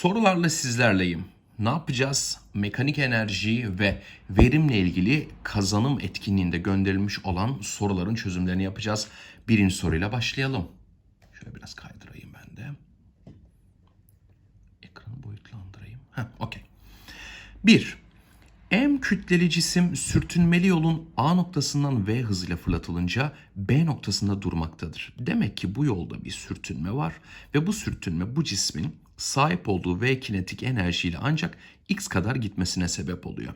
Sorularla sizlerleyim. Ne yapacağız? Mekanik enerji ve verimle ilgili kazanım etkinliğinde gönderilmiş olan soruların çözümlerini yapacağız. Birinci soruyla başlayalım. Şöyle biraz kaydırayım ben de. Ekranı boyutlandırayım. Heh, okey. 1. M kütleli cisim sürtünmeli yolun A noktasından V hızıyla fırlatılınca B noktasında durmaktadır. Demek ki bu yolda bir sürtünme var ve bu sürtünme bu cismin sahip olduğu V kinetik enerjiyle ancak x kadar gitmesine sebep oluyor.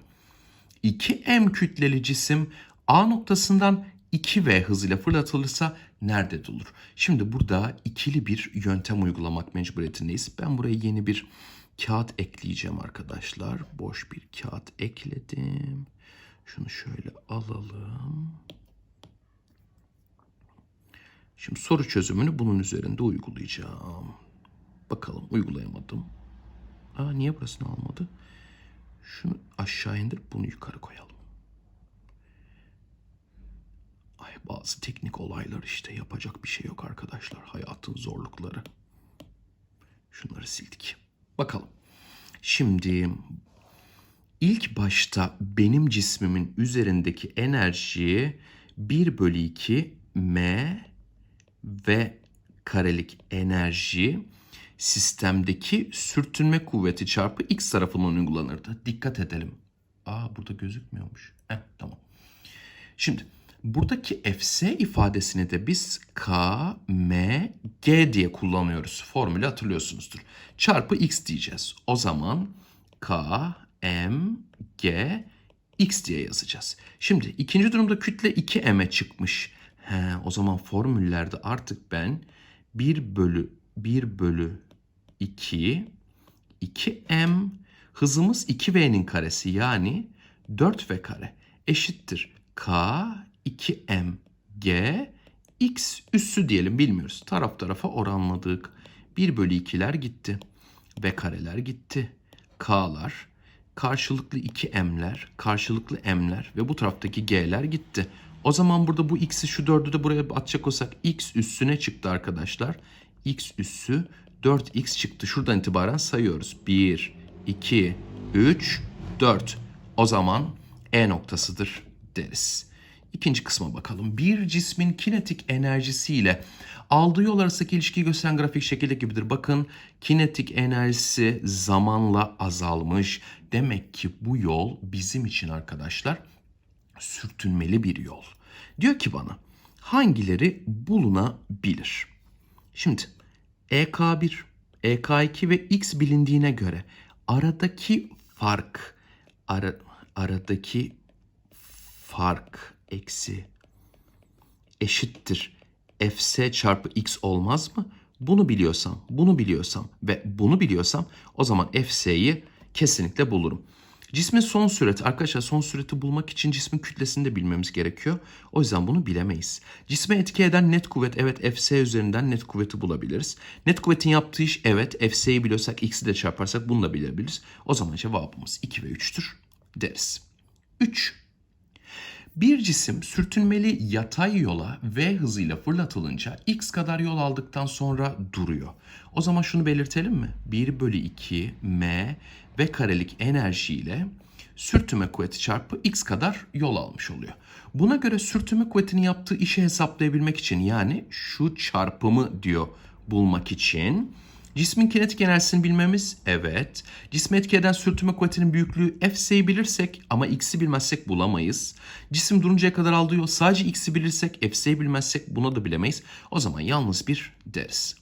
2m kütleli cisim A noktasından 2v hızıyla fırlatılırsa nerede durur? Şimdi burada ikili bir yöntem uygulamak mecburiyetindeyiz. Ben buraya yeni bir kağıt ekleyeceğim arkadaşlar. Boş bir kağıt ekledim. Şunu şöyle alalım. Şimdi soru çözümünü bunun üzerinde uygulayacağım. Bakalım uygulayamadım. Aa niye burasını almadı? Şunu aşağı indir bunu yukarı koyalım. Ay bazı teknik olaylar işte yapacak bir şey yok arkadaşlar. Hayatın zorlukları. Şunları sildik. Bakalım. Şimdi ilk başta benim cismimin üzerindeki enerjiyi 1 bölü 2 m ve karelik enerji sistemdeki sürtünme kuvveti çarpı x tarafından uygulanırdı. Dikkat edelim. Aa burada gözükmüyormuş. Heh, tamam. Şimdi buradaki fs ifadesini de biz k, m, g diye kullanıyoruz. Formülü hatırlıyorsunuzdur. Çarpı x diyeceğiz. O zaman k, m, g, x diye yazacağız. Şimdi ikinci durumda kütle 2m'e çıkmış. He, o zaman formüllerde artık ben 1 bölü 1 bölü 2 2m hızımız 2v'nin karesi yani 4v kare eşittir k 2m g x üssü diyelim bilmiyoruz. Taraf tarafa oranladık. 1 bölü 2'ler gitti. V kareler gitti. K'lar karşılıklı 2m'ler, karşılıklı m'ler ve bu taraftaki g'ler gitti. O zaman burada bu x'i şu 4'ü de buraya atacak olsak x üssüne çıktı arkadaşlar. x üssü 4x çıktı. Şuradan itibaren sayıyoruz. 1, 2, 3, 4. O zaman E noktasıdır deriz. İkinci kısma bakalım. Bir cismin kinetik enerjisiyle aldığı yol arasındaki ilişkiyi gösteren grafik şekilde gibidir. Bakın kinetik enerjisi zamanla azalmış. Demek ki bu yol bizim için arkadaşlar sürtünmeli bir yol. Diyor ki bana hangileri bulunabilir? Şimdi EK1, EK2 ve X bilindiğine göre aradaki fark ara, aradaki fark eksi eşittir fs çarpı x olmaz mı? Bunu biliyorsam, bunu biliyorsam ve bunu biliyorsam o zaman fs'yi kesinlikle bulurum. Cismin son süreti, arkadaşlar son süreti bulmak için cismin kütlesini de bilmemiz gerekiyor. O yüzden bunu bilemeyiz. Cisme etki eden net kuvvet, evet Fs üzerinden net kuvveti bulabiliriz. Net kuvvetin yaptığı iş, evet Fs'yi biliyorsak x'i de çarparsak bunu da bilebiliriz. O zaman cevabımız 2 ve 3'tür deriz. 3. Bir cisim sürtünmeli yatay yola v hızıyla fırlatılınca x kadar yol aldıktan sonra duruyor. O zaman şunu belirtelim mi? 1 bölü 2 m v karelik enerjiyle sürtünme kuvveti çarpı x kadar yol almış oluyor. Buna göre sürtünme kuvvetinin yaptığı işi hesaplayabilmek için yani şu çarpımı diyor bulmak için Cismin kinetik enerjisini bilmemiz evet. Cisme etki eden sürtünme kuvvetinin büyüklüğü Fs'yi bilirsek ama X'i bilmezsek bulamayız. Cisim duruncaya kadar aldığı yol sadece X'i bilirsek Fs'yi bilmezsek buna da bilemeyiz. O zaman yalnız bir deriz.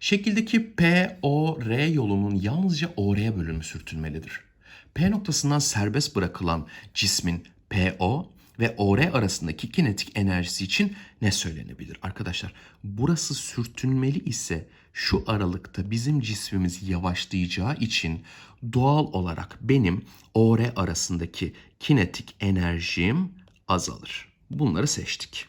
Şekildeki POR yolunun yalnızca OR'ye bölünmü sürtünmelidir. P noktasından serbest bırakılan cismin PO ve OR arasındaki kinetik enerjisi için ne söylenebilir? Arkadaşlar burası sürtünmeli ise şu aralıkta bizim cismimiz yavaşlayacağı için doğal olarak benim OR arasındaki kinetik enerjim azalır. Bunları seçtik.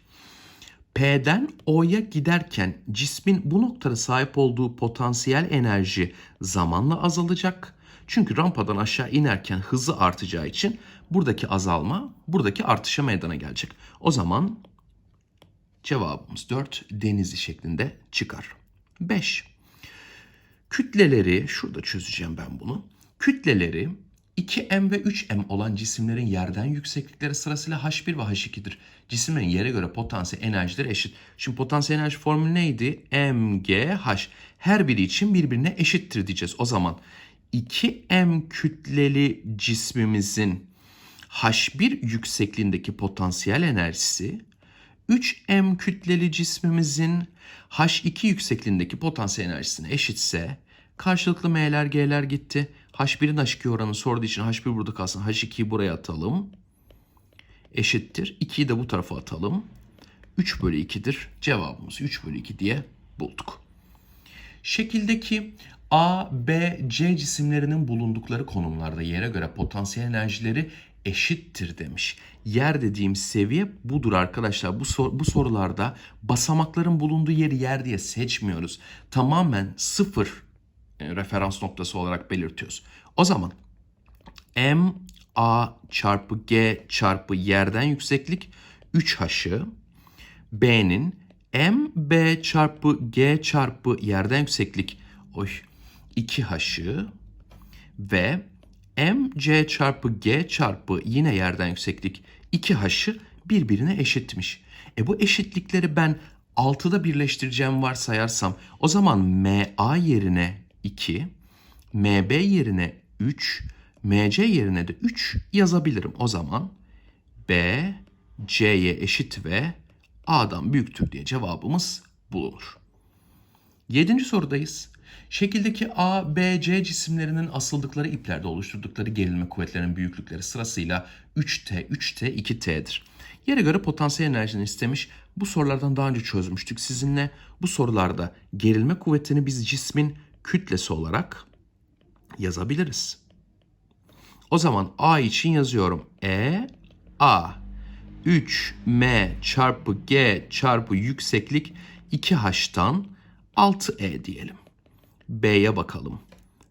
P'den O'ya giderken cismin bu noktada sahip olduğu potansiyel enerji zamanla azalacak. Çünkü rampadan aşağı inerken hızı artacağı için buradaki azalma buradaki artışa meydana gelecek. O zaman cevabımız 4 denizli şeklinde çıkar. 5. Kütleleri, şurada çözeceğim ben bunu. Kütleleri 2m ve 3m olan cisimlerin yerden yükseklikleri sırasıyla h1 ve h2'dir. Cisimlerin yere göre potansiyel enerjileri eşit. Şimdi potansiyel enerji formülü neydi? mgh. Her biri için birbirine eşittir diyeceğiz. O zaman 2m kütleli cismimizin h1 yüksekliğindeki potansiyel enerjisi 3m kütleli cismimizin h2 yüksekliğindeki potansiyel enerjisine eşitse karşılıklı m'ler g'ler gitti. h1'in h2 oranı sorduğu için h1 burada kalsın. h2'yi buraya atalım. Eşittir. 2'yi de bu tarafa atalım. 3 bölü 2'dir. Cevabımız 3 bölü 2 diye bulduk. Şekildeki A, B, C cisimlerinin bulundukları konumlarda yere göre potansiyel enerjileri eşittir demiş. Yer dediğim seviye budur arkadaşlar. Bu, sor- bu sorularda basamakların bulunduğu yeri yer diye seçmiyoruz. Tamamen sıfır e, referans noktası olarak belirtiyoruz. O zaman M A çarpı G çarpı yerden yükseklik 3H'ı B'nin M B çarpı G çarpı yerden yükseklik oy 2H'ı ve M C çarpı G çarpı yine yerden yükseklik 2H'ı birbirine eşitmiş. E bu eşitlikleri ben 6'da birleştireceğim varsayarsam o zaman MA yerine 2, MB yerine 3, MC yerine de 3 yazabilirim. O zaman B C'ye eşit ve A'dan büyüktür diye cevabımız bulunur. Yedinci sorudayız. Şekildeki A, B, C cisimlerinin asıldıkları iplerde oluşturdukları gerilme kuvvetlerinin büyüklükleri sırasıyla 3T, 3T, 2T'dir. Yere göre potansiyel enerjini istemiş. Bu sorulardan daha önce çözmüştük sizinle. Bu sorularda gerilme kuvvetini biz cismin kütlesi olarak yazabiliriz. O zaman A için yazıyorum. E, A. 3M çarpı G çarpı yükseklik 2H'tan 6E diyelim. B'ye bakalım.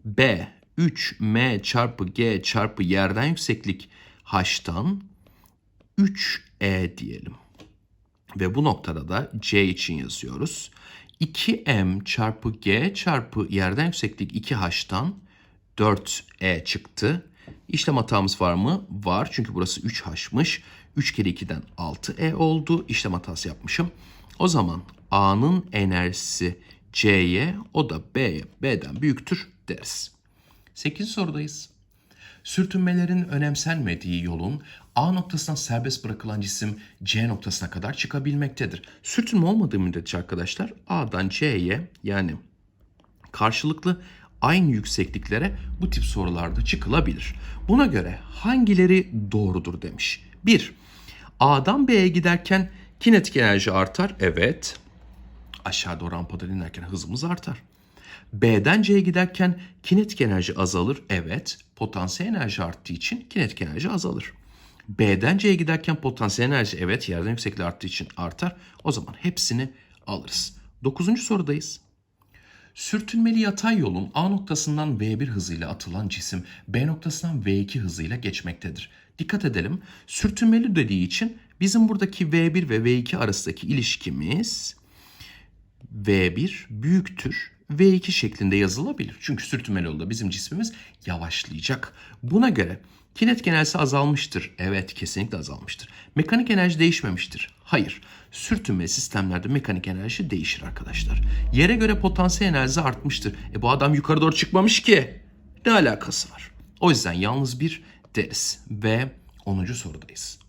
B 3M çarpı G çarpı yerden yükseklik H'tan 3E diyelim. Ve bu noktada da C için yazıyoruz. 2M çarpı G çarpı yerden yükseklik 2H'tan 4E çıktı. İşlem hatamız var mı? Var çünkü burası 3H'mış. 3 kere 2'den 6E oldu. İşlem hatası yapmışım. O zaman A'nın enerjisi C'ye o da B'ye B'den büyüktür deriz. 8. sorudayız. Sürtünmelerin önemsenmediği yolun A noktasından serbest bırakılan cisim C noktasına kadar çıkabilmektedir. Sürtünme olmadığı müddetçe arkadaşlar A'dan C'ye yani karşılıklı aynı yüksekliklere bu tip sorularda çıkılabilir. Buna göre hangileri doğrudur demiş. 1. A'dan B'ye giderken kinetik enerji artar. Evet. Aşağı doğru rampada inerken hızımız artar. B'den C'ye giderken kinetik enerji azalır. Evet. Potansiyel enerji arttığı için kinetik enerji azalır. B'den C'ye giderken potansiyel enerji evet yerden yüksekliği arttığı için artar. O zaman hepsini alırız. Dokuzuncu sorudayız. Sürtünmeli yatay yolun A noktasından V1 hızıyla atılan cisim B noktasından V2 hızıyla geçmektedir. Dikkat edelim. Sürtünmeli dediği için bizim buradaki V1 ve V2 arasındaki ilişkimiz V1 büyüktür V2 şeklinde yazılabilir. Çünkü sürtünmeli yolda bizim cismimiz yavaşlayacak. Buna göre kinetik enerjisi azalmıştır. Evet kesinlikle azalmıştır. Mekanik enerji değişmemiştir. Hayır. Sürtünme sistemlerde mekanik enerji değişir arkadaşlar. Yere göre potansiyel enerji artmıştır. E bu adam yukarı doğru çıkmamış ki. Ne alakası var? O yüzden yalnız bir deriz. Ve 10. sorudayız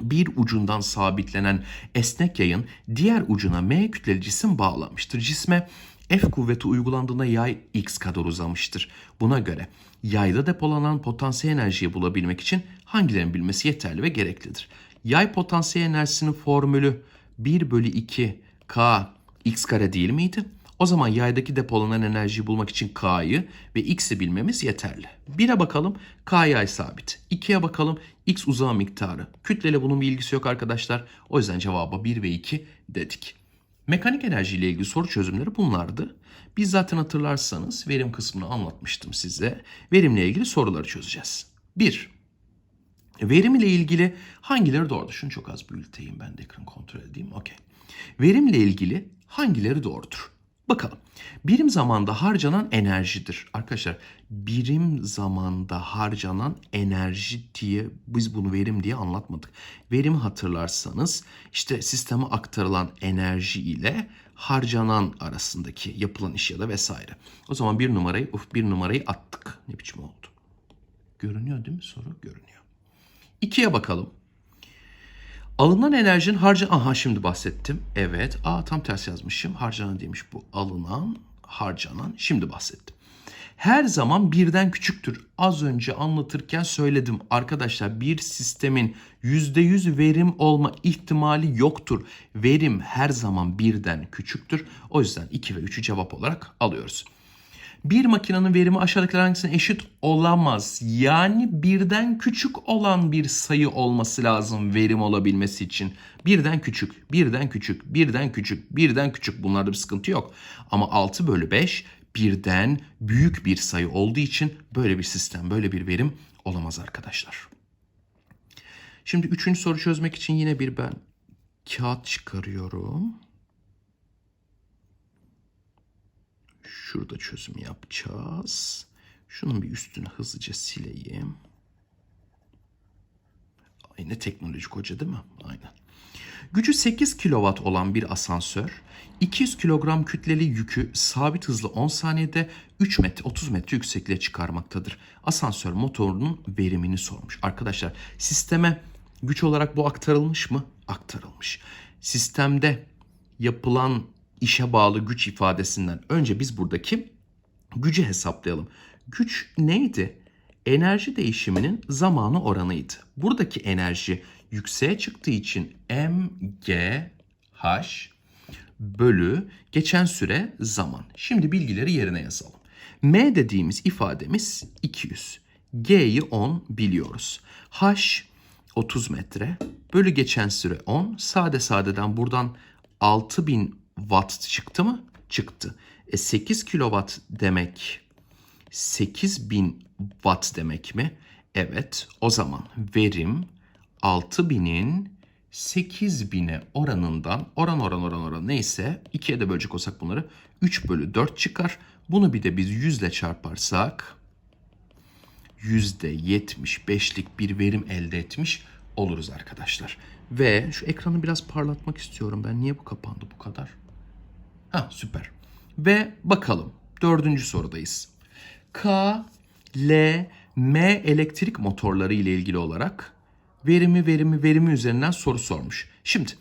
bir ucundan sabitlenen esnek yayın diğer ucuna M kütleli cisim bağlanmıştır. Cisme F kuvveti uygulandığında yay x kadar uzamıştır. Buna göre yayda depolanan potansiyel enerjiyi bulabilmek için hangilerinin bilmesi yeterli ve gereklidir. Yay potansiyel enerjisinin formülü 1 bölü 2 k x kare değil miydi? O zaman yaydaki depolanan enerjiyi bulmak için K'yı ve X'i bilmemiz yeterli. 1'e bakalım K yay sabit. 2'ye bakalım X uzağı miktarı. Kütleyle bunun bir ilgisi yok arkadaşlar. O yüzden cevaba 1 ve 2 dedik. Mekanik enerji ile ilgili soru çözümleri bunlardı. Biz zaten hatırlarsanız verim kısmını anlatmıştım size. Verimle ilgili soruları çözeceğiz. 1. Verim ile ilgili hangileri doğrudur? Şunu çok az büyüteyim ben de ekranı kontrol edeyim. Okey. Verimle ilgili hangileri doğrudur? Bakalım. Birim zamanda harcanan enerjidir. Arkadaşlar birim zamanda harcanan enerji diye biz bunu verim diye anlatmadık. Verimi hatırlarsanız işte sisteme aktarılan enerji ile harcanan arasındaki yapılan iş ya da vesaire. O zaman bir numarayı uf bir numarayı attık. Ne biçim oldu? Görünüyor değil mi soru? Görünüyor. İkiye bakalım. Alınan enerjinin harca... Aha şimdi bahsettim. Evet. Aa tam tersi yazmışım. Harcanan demiş bu. Alınan, harcanan. Şimdi bahsettim. Her zaman birden küçüktür. Az önce anlatırken söyledim. Arkadaşlar bir sistemin %100 verim olma ihtimali yoktur. Verim her zaman birden küçüktür. O yüzden 2 ve 3'ü cevap olarak alıyoruz. Bir makinenin verimi aşağıdakiler hangisine eşit olamaz? Yani birden küçük olan bir sayı olması lazım verim olabilmesi için. Birden küçük, birden küçük, birden küçük, birden küçük bunlarda bir sıkıntı yok. Ama 6 bölü 5 birden büyük bir sayı olduğu için böyle bir sistem, böyle bir verim olamaz arkadaşlar. Şimdi üçüncü soru çözmek için yine bir ben kağıt çıkarıyorum. Şurada çözüm yapacağız. Şunun bir üstünü hızlıca sileyim. Aynı teknolojik hoca değil mi? Aynen. Gücü 8 kW olan bir asansör 200 kilogram kütleli yükü sabit hızla 10 saniyede 3 metre 30 metre yüksekliğe çıkarmaktadır. Asansör motorunun verimini sormuş. Arkadaşlar sisteme güç olarak bu aktarılmış mı? Aktarılmış. Sistemde yapılan işe bağlı güç ifadesinden önce biz buradaki gücü hesaplayalım. Güç neydi? Enerji değişiminin zamanı oranıydı. Buradaki enerji yükseğe çıktığı için mgh bölü geçen süre zaman. Şimdi bilgileri yerine yazalım. M dediğimiz ifademiz 200. G'yi 10 biliyoruz. H 30 metre bölü geçen süre 10. Sade sadeden buradan 6000 watt çıktı mı? Çıktı. E 8 kilowatt demek 8000 watt demek mi? Evet. O zaman verim 6000'in 8000'e oranından oran oran oran oran neyse 2'ye de bölecek olsak bunları 3 bölü 4 çıkar. Bunu bir de biz 100 ile çarparsak %75'lik bir verim elde etmiş oluruz arkadaşlar. Ve şu ekranı biraz parlatmak istiyorum ben. Niye bu kapandı bu kadar? Ha süper. Ve bakalım dördüncü sorudayız. K, L, M elektrik motorları ile ilgili olarak verimi verimi verimi üzerinden soru sormuş. Şimdi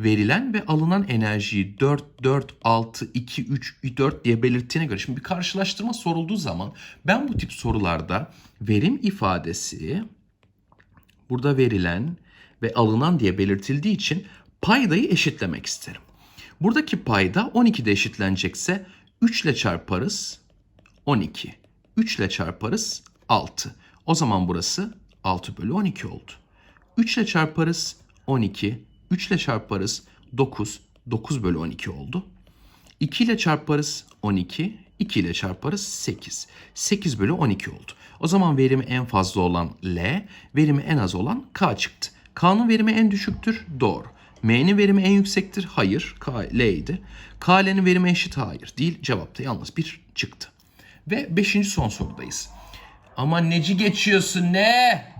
verilen ve alınan enerjiyi 4, 4, 6, 2, 3, 4 diye belirttiğine göre şimdi bir karşılaştırma sorulduğu zaman ben bu tip sorularda verim ifadesi burada verilen ve alınan diye belirtildiği için paydayı eşitlemek isterim. Buradaki payda 12'de eşitlenecekse 3 ile çarparız 12. 3 ile çarparız 6. O zaman burası 6 bölü 12 oldu. 3 ile çarparız 12. 3 ile çarparız 9. 9 bölü 12 oldu. 2 ile çarparız 12. 2 ile çarparız 8. 8 bölü 12 oldu. O zaman verimi en fazla olan L, verimi en az olan K çıktı. K'nın verimi en düşüktür. Doğru. M'nin verimi en yüksektir. Hayır. K, L idi. K, L'nin verimi eşit. Hayır. Değil. Cevapta yalnız bir çıktı. Ve beşinci son sorudayız. Ama neci geçiyorsun ne?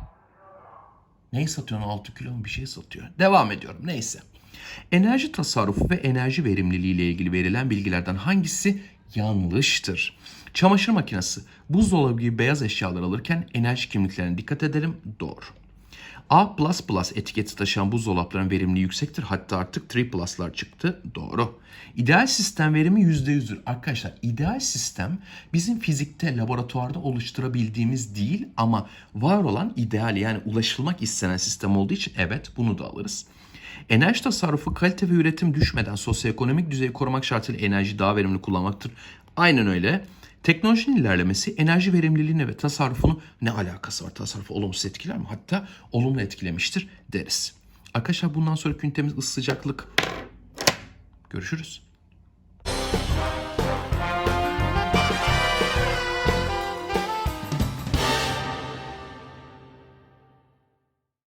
Neyi satıyorsun? 6 kilo mu bir şey satıyor. Devam ediyorum. Neyse. Enerji tasarrufu ve enerji verimliliği ile ilgili verilen bilgilerden hangisi yanlıştır? Çamaşır makinesi, buzdolabı gibi beyaz eşyalar alırken enerji kimliklerine dikkat edelim. Doğru. A++ etiketi taşıyan buzdolaplarının verimliliği yüksektir. Hatta artık 3+'lar çıktı. Doğru. İdeal sistem verimi %100'dür. Arkadaşlar ideal sistem bizim fizikte, laboratuvarda oluşturabildiğimiz değil ama var olan ideal yani ulaşılmak istenen sistem olduğu için evet bunu da alırız. Enerji tasarrufu kalite ve üretim düşmeden sosyoekonomik düzeyi korumak şartıyla enerji daha verimli kullanmaktır. Aynen öyle. Teknolojinin ilerlemesi enerji verimliliğine ve tasarrufunu ne alakası var? Tasarrufu olumsuz etkiler mi? Hatta olumlu etkilemiştir deriz. Arkadaşlar bundan sonraki ünitemiz ısı sıcaklık. Görüşürüz.